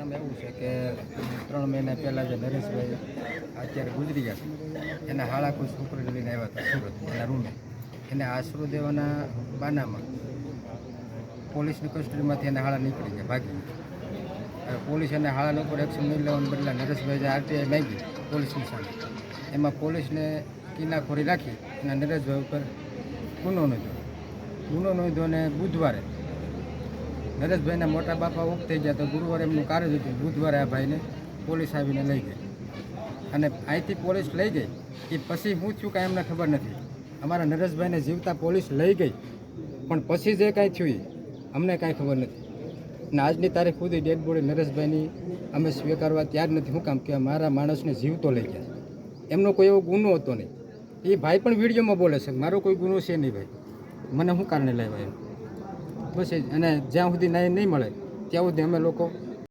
ઘટનામાં એવું છે કે ત્રણ મહિના પહેલાં જે નરેશભાઈ અત્યારે ગુજરી ગયા છે, એના હાળા કોઈ છોકરીને લઈને આવ્યા હતા સુરત, એના રૂમે. એને આશરો દેવાના બાનામાં પોલીસની કસ્ટડીમાંથી એને હાળા નીકળી ગયા, ભાગી પોલીસ એને હાળાના ઉપર એક્શન નહીં લેવાને બદલા નરેશભાઈ જે આરટીઆઈ માંગી પોલીસની સામે. એમાં પોલીસને કિનાખોરી રાખી અને નરેશભાઈ ઉપર ગુનો નોંધ્યો. ગુનો નોંધ્યો અને બુધવારે નરેશભાઈના મોટા બાપા ઓફ થઈ ગયા તો ગુરુવારે એમનું કાર્ય હતું બુધવારે આ ભાઈને પોલીસ આવીને લઈ ગઈ. અને અહીંથી પોલીસ લઈ ગઈ એ પછી હું છું કાંઈ એમને ખબર નથી. અમારા નરેશભાઈને જીવતા પોલીસ લઈ ગઈ, પણ પછી જે કાંઈ થયું અમને કાંઈ ખબર નથી. ને આજની તારીખ સુધી ડેડ બોડી નરેશભાઈની અમે સ્વીકારવા ત્યાર નથી. શું કામ કે મારા માણસને જીવતો લઈ ગયા એમનો કોઈ એવો ગુનો હતો નહીં. એ ભાઈ પણ વિડીયોમાં બોલે છે મારો કોઈ ગુનો છે નહીં ભાઈ. મને શું કારણે લેવાય એમ? બસ અને જ્યાં સુધી ન્યાય નહીં મળે ત્યાં સુધી અમે લોકો